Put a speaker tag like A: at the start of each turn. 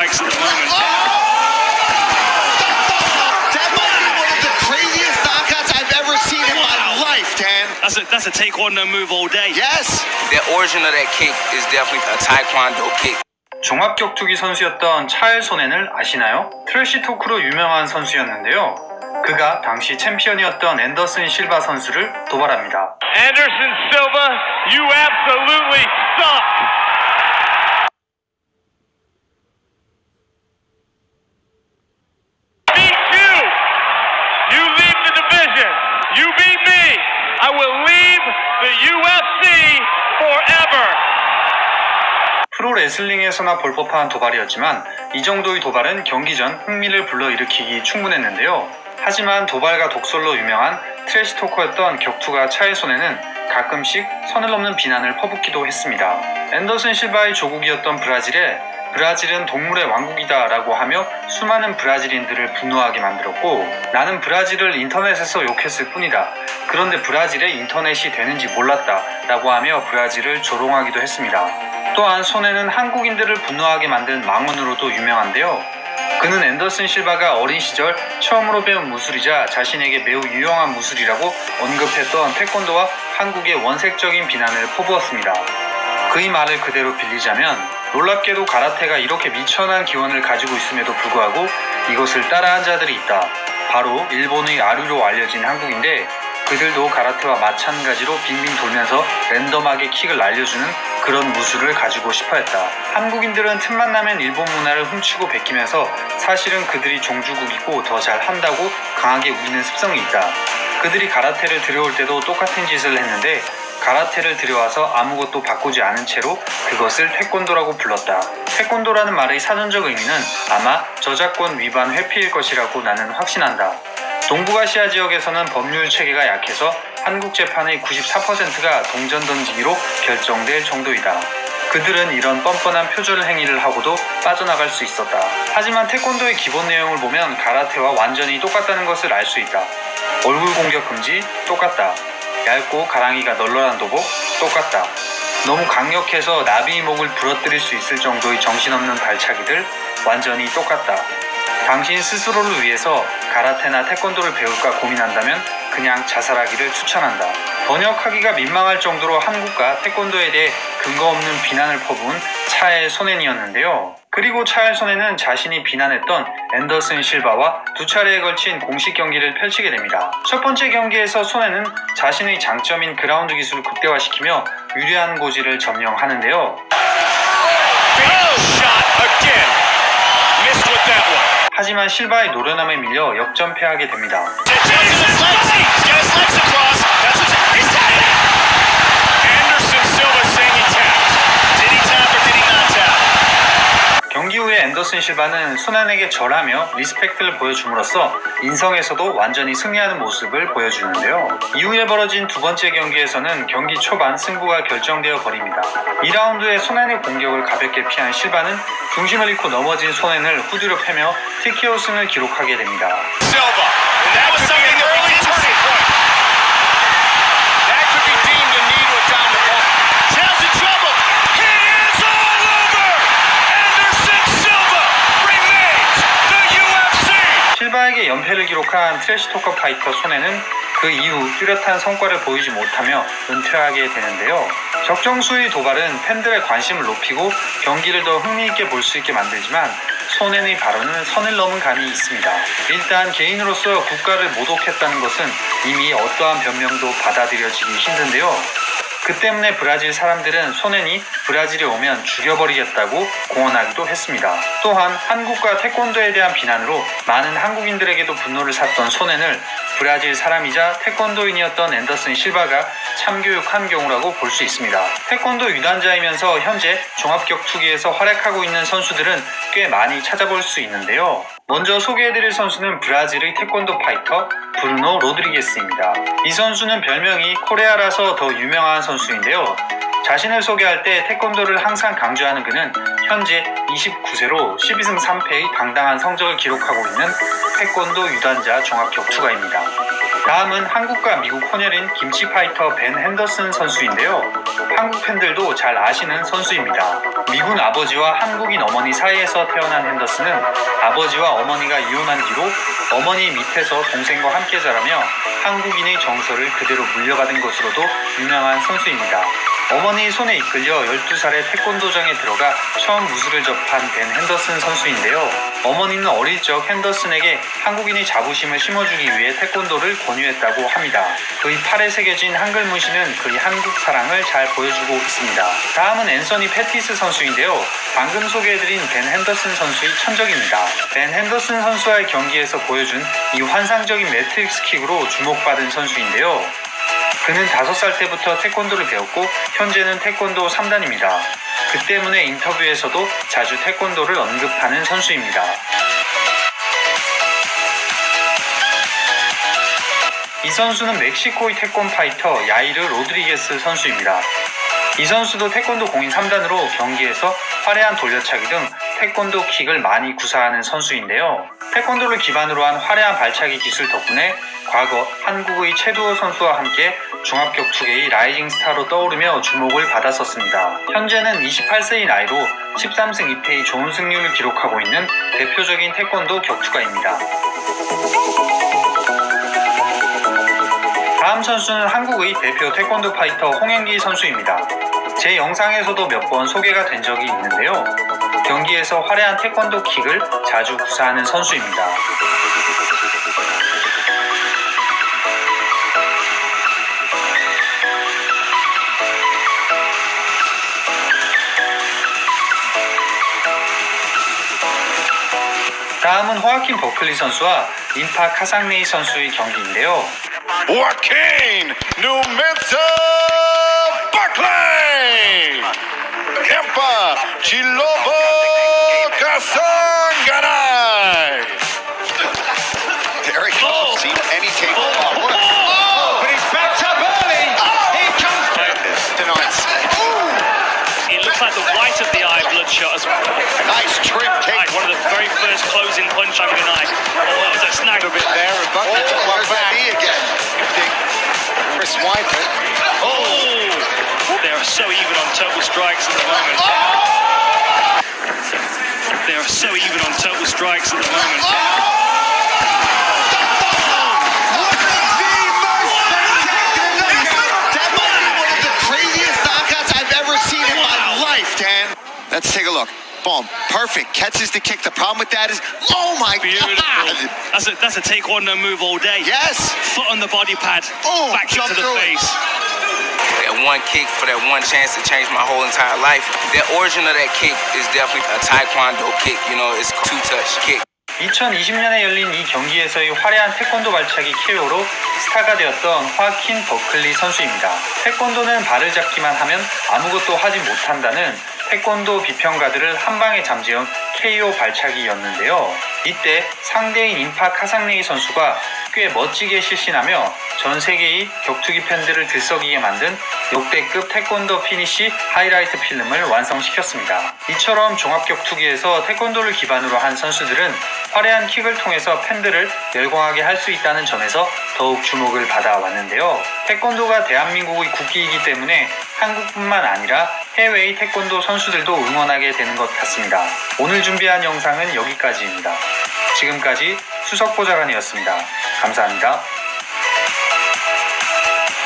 A: Likes at the moment.
B: That might be one of the craziest knockouts I've ever seen in my life, Dan.
A: That's a that's a taekwondo move all day.
B: Yes.
C: The origin of that kick is definitely a taekwondo kick.
D: 종합격투기 선수였던 차엘 소넨을 아시나요? 트래시 토크로 유명한 선수였는데요. 그가 당시 챔피언이었던 앤더슨 실바 선수를 도발합니다.
E: Anderson Silva, you absolutely suck. The UFC forever.
D: 프로 레슬링에서나 볼 법한 도발이었지만 이 정도의 도발은 경기 전 흥미를 불러일으키기 충분했는데요. 하지만 도발과 독설로 유명한 트래시 토커였던 격투가 차의 손에는 가끔씩 선을 넘는 비난을 퍼붓기도 했습니다. 앤더슨 실바의 조국이었던 브라질에 브라질은 동물의 왕국이다 라고 하며 수많은 브라질인들을 분노하게 만들었고 나는 브라질을 인터넷에서 욕했을 뿐이다. 그런데 브라질에 인터넷이 되는지 몰랐다 라고 하며 브라질을 조롱하기도 했습니다. 또한 손에는 한국인들을 분노하게 만든 망언으로도 유명한데요. 그는 앤더슨 실바가 어린 시절 처음으로 배운 무술이자 자신에게 매우 유용한 무술이라고 언급했던 태권도와 한국의 원색적인 비난을 퍼부었습니다. 그의 말을 그대로 빌리자면 놀랍게도 가라테가 이렇게 미천한 기원을 가지고 있음에도 불구하고 이것을 따라한 자들이 있다. 바로 일본의 아류로 알려진 한국인데 그들도 가라테와 마찬가지로 빙빙 돌면서 랜덤하게 킥을 날려주는 그런 무술을 가지고 싶어 했다. 한국인들은 틈만 나면 일본 문화를 훔치고 베끼면서 사실은 그들이 종주국이고 더 잘한다고 강하게 우기는 습성이 있다. 그들이 가라테를 들여올 때도 똑같은 짓을 했는데 가라테를 들여와서 아무것도 바꾸지 않은 채로 그것을 태권도라고 불렀다. 태권도라는 말의 사전적 의미는 아마 저작권 위반 회피일 것이라고 나는 확신한다. 동북아시아 지역에서는 법률 체계가 약해서 한국 재판의 94%가 동전 던지기로 결정될 정도이다. 그들은 이런 뻔뻔한 표절 행위를 하고도 빠져나갈 수 있었다. 하지만 태권도의 기본 내용을 보면 가라테와 완전히 똑같다는 것을 알 수 있다. 얼굴 공격 금지 똑같다. 얇고 가랑이가 널널한 도복 똑같다. 너무 강력해서 나비 목을 부러뜨릴 수 있을 정도의 정신없는 발차기들 완전히 똑같다. 당신 스스로를 위해서 가라테나 태권도를 배울까 고민한다면 그냥 자살하기를 추천한다. 번역하기가 민망할 정도로 한국과 태권도에 대해 근거 없는 비난을 퍼부은 차엘 소넨이었는데요. 그리고 차엘 소넨은 자신이 비난했던 앤더슨 실바와 두 차례에 걸친 공식 경기를 펼치게 됩니다. 첫 번째 경기에서 소넨은 자신의 장점인 그라운드 기술을 극대화시키며 유리한 고지를 점령하는데요. 하지만 실바의 노련함에 밀려 역전패하게 됩니다. 경기 후에 앤더슨 실바는 소난에게 절하며 리스펙트를 보여줌으로써 인성에서도 완전히 승리하는 모습을 보여주는데요. 이후에 벌어진 두 번째 경기에서는 경기 초반 승부가 결정되어 버립니다. 2라운드에 소난의 공격을 가볍게 피한 실바는 중심을 잃고 넘어진 소난을 후드려 패며 TKO 승을 기록하게 됩니다.
E: Silva. And that was something the early turning point. That could be deemed a knee to a dominant opponent. Tails in trouble. It is all over. Anderson Silva remains the UFC.
D: 실바에게 연패를 기록한 트래시 토커 파이터 손해는 그 이후 뚜렷한 성과를 보이지 못하며 은퇴하게 되는데요. 적정수의 도발은 팬들의 관심을 높이고 경기를 더 흥미있게 볼 수 있게 만들지만 손해의 발언은 선을 넘은 감이 있습니다. 일단 개인으로서 국가를 모독했다는 것은 이미 어떠한 변명도 받아들여지기 힘든데요. 그 때문에 브라질 사람들은 소넨이 브라질에 오면 죽여버리겠다고 공언하기도 했습니다. 또한 한국과 태권도에 대한 비난으로 많은 한국인들에게도 분노를 샀던 소넨을 브라질 사람이자 태권도인이었던 앤더슨 실바가 참교육한 경우라고 볼 수 있습니다. 태권도 유단자이면서 현재 종합격투기에서 활약하고 있는 선수들은 꽤 많이 찾아볼 수 있는데요. 먼저 소개해드릴 선수는 브라질의 태권도 파이터 브루노 로드리게스입니다. 이 선수는 별명이 코레아라서 더 유명한 선수인데요. 자신을 소개할 때 태권도를 항상 강조하는 그는 현재 29세로 12승 3패의 당당한 성적을 기록하고 있는 태권도 유단자 종합격투가입니다. 다음은 한국과 미국 혼혈인 김치 파이터 벤 핸더슨 선수인데요. 한국 팬들도 잘 아시는 선수입니다. 미군 아버지와 한국인 어머니 사이에서 태어난 핸더슨은 아버지와 어머니가 이혼한 뒤로 어머니 밑에서 동생과 함께 자라며 한국인의 정서를 그대로 물려받은 것으로도 유명한 선수입니다. 어머니 손에 이끌려 12살에 태권도장에 들어가 처음 무술을 접한 벤 핸더슨 선수인데요. 어머니는 어릴 적 핸더슨에게 한국인의 자부심을 심어주기 위해 태권도를 권유했다고 합니다. 그의 팔에 새겨진 한글 문신은 그의 한국 사랑을 잘 보여주고 있습니다. 다음은 앤서니 패티스 선수인데요. 방금 소개해드린 벤 핸더슨 선수의 천적입니다. 벤 핸더슨 선수와의 경기에서 보여준 이 환상적인 매트릭스 킥으로 주목받은 선수인데요. 그는 5살 때부터 태권도를 배웠고 현재는 태권도 3단입니다. 그 때문에 인터뷰에서도 자주 태권도를 언급하는 선수입니다. 이 선수는 멕시코의 태권 파이터 야이르 로드리게스 선수입니다. 이 선수도 태권도 공인 3단으로 경기에서 화려한 돌려차기 등 태권도 킥을 많이 구사하는 선수인데요. 태권도를 기반으로 한 화려한 발차기 기술 덕분에 과거 한국의 최두호 선수와 함께 중합격투계의 라이징 스타로 떠오르며 주목을 받았었습니다. 현재는 28세의 나이로 13승 2패의 좋은 승률을 기록하고 있는 대표적인 태권도 격투가입니다. 다음 선수는 한국의 대표 태권도 파이터 홍행기 선수입니다. 제 영상에서도 몇 번 소개가 된 적이 있는데요. 경기에서 화려한 태권도 킥을 자주 구사하는 선수입니다. 다음은 호아킨 버클리 선수와 인파 카상네이 선수의 경기인데요.
B: Goes. See any tape. Oh, what oh. a, oh.
A: But he's backed up early. Here comes
B: tonight's.
A: It looks like the white of the eye bloodshot as well.
B: Nice trip take.
A: Like one of the very first closing punch I'm going to strikes at the moment.
B: That might be one of the craziest knockouts I've ever seen in my life, Dan. Let's take a look. Boom. Perfect. Catches the kick. The problem with that is, oh my
A: Beautiful.
B: god.
A: That's a that's a taekwondo move all day.
B: Yes.
A: Foot on the body pad.
B: Boom,
A: Back to the
B: through
A: face.
C: That one kick for that one chance to change my whole entire life. The origin of that kick is definitely a taekwondo kick. You know, it's two touch kick.
D: 2020년에 열린 이 경기에서의 화려한 태권도 발차기 KO로 스타가 되었던 화킨 버클리 선수입니다. 태권도는 발을 잡기만 하면 아무것도 하지 못한다는 태권도 비평가들을 한 방에 잠재운 KO 발차기였는데요. 이때 상대인 인파 카상네이 선수가 꽤 멋지게 실신하며 전 세계의 격투기 팬들을 들썩이게 만든 역대급 태권도 피니시 하이라이트 필름을 완성시켰습니다. 이처럼 종합격투기에서 태권도를 기반으로 한 선수들은 화려한 킥을 통해서 팬들을 열광하게 할 수 있다는 점에서 더욱 주목을 받아왔는데요. 태권도가 대한민국의 국기이기 때문에 한국뿐만 아니라 해외의 태권도 선수들도 응원하게 되는 것 같습니다. 오늘 준비한 영상은 여기까지입니다. 지금까지 수석보좌관이었습니다. 감사합니다.